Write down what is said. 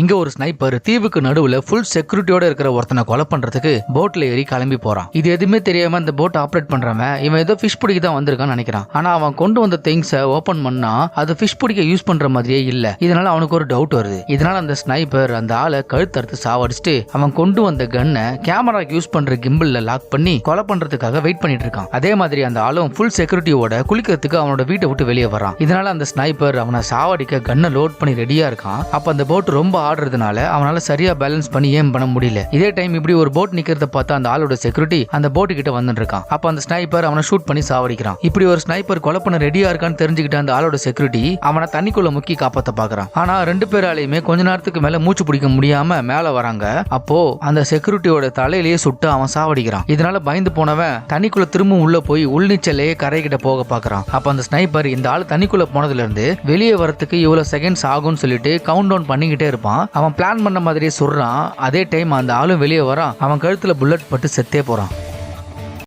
இங்க ஒரு ஸ்னைப்பர் தீவுக்கு நடுவுல ஃபுல் செக்யூரிட்டியோட இருக்கிற ஒருத்தனை கொலை பண்றதுக்கு போட்ல ஏறி கிளம்பி போறான். இது எதுவுமே தெரியாம அந்த போட் ஆப்ரேட் பண்றவன் இவன் ஏதோ ஃபிஷ் பிடிக்க தான் வந்திருக்கான்னு நினைக்கிறான். ஆனா அவன் கொண்டு வந்த திங்ஸை ஓபன் பண்ணா அது ஃபிஷ் பிடிக்க யூஸ் பண்ற மாதிரியே இல்ல. இதனால அவனுக்கு ஒரு டவுட் வருது. இதனால அந்த ஸ்னைப்பர் அந்த ஆளை கழுத்தறுத்து சாவடிச்சுட்டு அவன் கொண்டு வந்த கன்னை கேமராக்கு யூஸ் பண்ற கிம்பிள்ல லாக் பண்ணி கொலை பண்றதுக்காக வெயிட் பண்ணிட்டு இருக்கான். அதே மாதிரி அந்த ஆளும் ஃபுல் செக்யூரிட்டியோட குளிக்கிறதுக்கு அவனோட வீட்டை விட்டு வெளியே வரான் இதனால அந்த ஸ்னைப்பர் அவனை சாவடிக்க கன்னை லோட் பண்ணி ரெடியா இருக்கான். அப்ப அந்த போட் ரொம்ப ஆடுறதுனால அவனால சரியா பேலன்ஸ் பண்ணி ஏம் பண்ண முடியல. இதே டைம் இப்படி ஒரு போட் நிக்கிறத பார்த்து அந்த ஆளோட செக்யூரிட்டி அந்த போட்டு கிட்ட வந்துட்டு இருக்கான் அப்ப அந்த ஸ்னைப்பர் அவனை ஷூட் பண்ணி சாவடிக்கிறான். இப்படி ஒரு ஸ்னைப்பர் கொலை பண்ண ரெடியா இருக்கான்னு தெரிஞ்சுக்கிட்ட அந்த ஆளோட செக்யூரிட்டி அவனை தண்ணிக்குள்ள முக்கி காப்பாத்த பாக்குறான். ஆனா ரெண்டு பேராலையுமே கொஞ்ச நேரத்துக்கு மேல மூச்சு பிடிக்க முடியாம மேல வராங்க. அப்போ அந்த செக்யூரிட்டியோட தலையிலேயே சுட்டு அவன் சாவடிக்கிறான். இதனால பயந்து போனவன் தண்ணிக்குள்ள திரும்ப உள்ள போய் உள்நீச்சலே கரை கிட்ட போக பாக்குறான். அப்ப அந்த ஸ்னைப்பர் இந்த ஆள் தண்ணிக்குள்ள போனதுல இருந்து வெளியே வரத்துக்கு இவ்வளவு செகண்ட்ஸ் ஆகும்னு சொல்லிட்டு கவுண்ட் டவுன் பண்ணிக்கிட்டே இருப்பான். அவன் பிளான் பண்ண மாதிரியே சொல்றான். அதே டைம் அந்த ஆளும் வெளியே வரான். அவன் கழுத்துல புல்லட் பட்டு செத்தே போறான்.